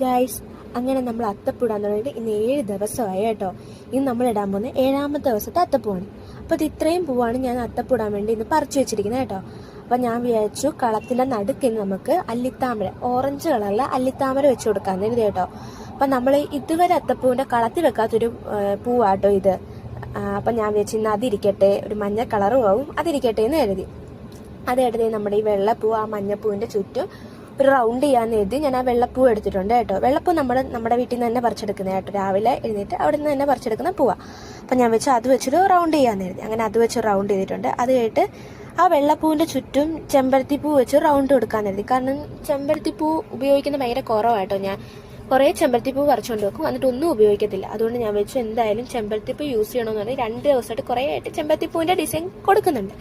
Guys അങ്ങനെ നമ്മൾ അത്തപ്പൂടാൻ തുടങ്ങിയിട്ട് ഇന്ന് ഏഴ് ദിവസമായി കേട്ടോ. ഇന്ന് നമ്മൾ ഇടാൻ പോകുന്ന ഏഴാമത്തെ ദിവസത്തെ അത്തപ്പൂവാണ്. അപ്പോൾ ഇത് ഇത്രയും പൂവാണ് ഞാൻ അത്തപ്പൂടാൻ വേണ്ടി ഇന്ന് പറിച്ചു വെച്ചിരിക്കുന്നത് കേട്ടോ. അപ്പോൾ ഞാൻ വിചാരിച്ചു കളത്തിന്റെ നടുക്കിന് നമുക്ക് അല്ലിത്താമര ഓറഞ്ച് കളറിലെ അല്ലിത്താമര വെച്ച് കൊടുക്കാമെന്ന് എഴുതി കേട്ടോ. അപ്പം നമ്മൾ ഇതുവരെ അത്തപ്പൂവിന്റെ കളത്തിൽ വെക്കാത്തൊരു പൂവാട്ടോ ഇത്. അപ്പം ഞാൻ വിചാരിച്ചു ഇന്ന് അതിരിക്കട്ടെ ഒരു മഞ്ഞ കളറും ആവും അതിരിക്കട്ടെ എന്ന് എഴുതി അത് എടുത്ത് നമ്മുടെ ഈ വെള്ളപ്പൂ ആ മഞ്ഞപ്പൂവിന്റെ ചുറ്റും ഒരു റൗണ്ട് ചെയ്യാന്ന് എഴുതി ഞാൻ ആ വെള്ളപ്പൂ എടുത്തിട്ടുണ്ട് കേട്ടോ. വെള്ളപ്പൂ നമ്മൾ നമ്മുടെ വീട്ടിൽ നിന്ന് തന്നെ പറിച്ചെടുക്കുന്നത് കേട്ടോ. രാവിലെ എഴുന്നേറ്റ് അവിടെ നിന്ന് തന്നെ പറിച്ചെടുക്കുന്ന പൂവാ. അപ്പം ഞാൻ വെച്ച് അത് വെച്ചൊരു റൗണ്ട് ചെയ്യാന്ന് എഴുതി അങ്ങനെ അത് വെച്ച് റൗണ്ട് ചെയ്തിട്ടുണ്ട്. അത് കഴിഞ്ഞിട്ട് ആ വെള്ളപ്പൂവിന്റെ ചുറ്റും ചെമ്പരത്തിപ്പൂ വെച്ച് റൗണ്ട് കൊടുക്കാൻ എഴുതി കാരണം ചെമ്പരത്തിപ്പൂ ഉപയോഗിക്കുന്ന ഭയങ്കര കുറവാട്ടോ ഞാൻ കുറേ ചെമ്പരത്തിപ്പൂ പറിച്ചുകൊണ്ട് വെക്കും. എന്നിട്ട് ഒന്നും ഉപയോഗിക്കത്തില്ല. അതുകൊണ്ട് ഞാൻ വെച്ചു എന്തായാലും ചെമ്പരത്തിപ്പൂ യൂസ് ചെയ്യണമെന്ന് പറഞ്ഞാൽ രണ്ട് ദിവസമായിട്ട് കുറേ ആയിട്ട് ചെമ്പരത്തിപ്പൂവിന്റെ ഡിസൈൻ കൊടുക്കുന്നുണ്ട്.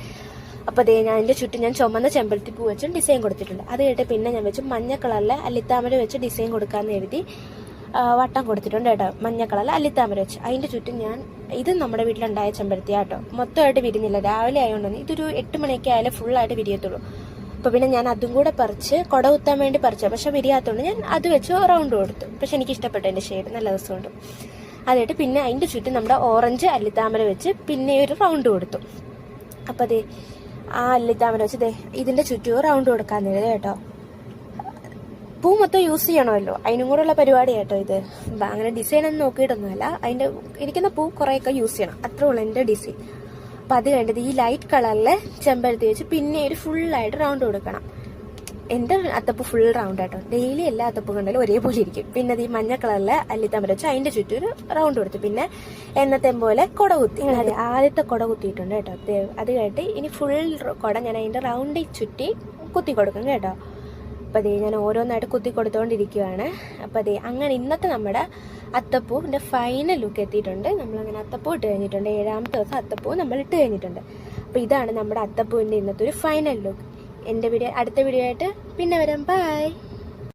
അപ്പോൾ ദേ ഞാൻ അതിന്റെ ചുറ്റും ഞാൻ ചുമന്ന ചെമ്പരത്തിപ്പൂ വെച്ചും ഡിസൈൻ കൊടുത്തിട്ടുണ്ട്. അത് കഴിഞ്ഞിട്ട് പിന്നെ ഞാൻ വെച്ച് മഞ്ഞ കളറിലെ അല്ലിത്താമര വെച്ച് ഡിസൈൻ കൊടുക്കാമെന്ന് എഴുതി വട്ടം കൊടുത്തിട്ടുണ്ട് കേട്ടോ. മഞ്ഞ കളറിൽ അല്ലിത്താമര വെച്ച്. അതിന്റെ ചുറ്റും ഞാൻ ഇത് നമ്മുടെ വീട്ടിലുണ്ടായ ചെമ്പരത്തിയാ കേട്ടോ മൊത്തമായിട്ട് വിരിഞ്ഞില്ല. രാവിലെ ആയതുകൊണ്ട് ഇതൊരു എട്ട് മണിയൊക്കെ ഫുൾ ഫുള്ളായിട്ട് വിരിയത്തുള്ളൂ. അപ്പോൾ പിന്നെ ഞാൻ അതും കൂടെ പറിച്ച് കുട കുത്താൻ വേണ്ടി പറിച്ചു. പക്ഷെ വിരിയാത്തതുകൊണ്ട് ഞാൻ അത് വെച്ച് റൗണ്ട് കൊടുത്തു. പക്ഷെ എനിക്ക് ഇഷ്ടപ്പെട്ടു എന്റെ ഷെയ്ഡ് നല്ല ദിവസമുണ്ട് അതായിട്ട് പിന്നെ അതിന്റെ ചുറ്റും നമ്മുടെ ഓറഞ്ച് അല്ലിത്താമര വെച്ച് പിന്നെ ഒരു റൗണ്ട് കൊടുത്തു. അപ്പോൾ അതെ ആ അല്ലിത്താമര വെച്ച് ദേ ഇതിന്റെ ചുറ്റും റൗണ്ട് കൊടുക്കാൻ തരുന്നത് കേട്ടോ. പൂ മൊത്തം യൂസ് ചെയ്യണമല്ലോ. അതിനും കൂടെ ഉള്ള പരിപാടി കേട്ടോ ഇത്. അങ്ങനെ ഡിസൈൻ ഒന്നും നോക്കിയിട്ടൊന്നുമല്ല. അതിന്റെ ഇരിക്കുന്ന പൂ കുറേയൊക്കെ യൂസ് ചെയ്യണം. അത്രേ ഉള്ളൂ എന്റെ ഡിസൈൻ അപ്പം അത് വേണ്ടത് ഈ ലൈറ്റ് കളറിലെ ചെമ്പരത്തി വെച്ച് പിന്നെ ഒരു ഫുള്ളായിട്ട് റൗണ്ട് കൊടുക്കണം. എന്റെ അത്തപ്പ് ഫുൾ റൗണ്ട് ആട്ടോ. ഡെയിലി എല്ലാ അത്തപ്പും കണ്ടാലും ഒരേപോലെ ഇരിക്കും. പിന്നെ ഈ മഞ്ഞ കളറിലെ അല്ലിത്തമ്പര വെച്ച് അതിന്റെ ചുറ്റും ഒരു റൗണ്ട് കൊടുത്തു. പിന്നെ എന്നത്തെ പോലെ കുട കുത്തി. ആദ്യത്തെ കുട കുത്തിയിട്ടുണ്ട് കേട്ടോ. അത് കഴിഞ്ഞിട്ട് ഇനി ഫുൾ കുട ഞാൻ അതിന്റെ റൗണ്ടിൽ ചുറ്റി കുത്തി കൊടുക്കും കേട്ടോ. അപ്പോൾ അതേ ഞാൻ ഓരോന്നായിട്ട് കുത്തി കൊടുത്തുകൊണ്ടിരിക്കുകയാണ് അപ്പോൾ അതേ അങ്ങനെ ഇന്നത്തെ നമ്മുടെ അത്തപ്പൂവിന്റെ ഫൈനൽ ലുക്ക് എത്തിയിട്ടുണ്ട്. നമ്മളങ്ങനെ അത്തപ്പൂ ഇട്ട് കഴിഞ്ഞിട്ടുണ്ട്. ഏഴാമത്തെ ദിവസം അത്തപ്പൂ നമ്മൾ ഇട്ട് കഴിഞ്ഞിട്ടുണ്ട്. അപ്പോൾ ഇതാണ് നമ്മുടെ അത്തപ്പൂവിന്റെ ഇന്നത്തെ ഒരു ഫൈനൽ ലുക്ക് എന്റെ വീഡിയോ അടുത്ത വീഡിയോ ആയിട്ട് പിന്നെ വരാം. ബൈ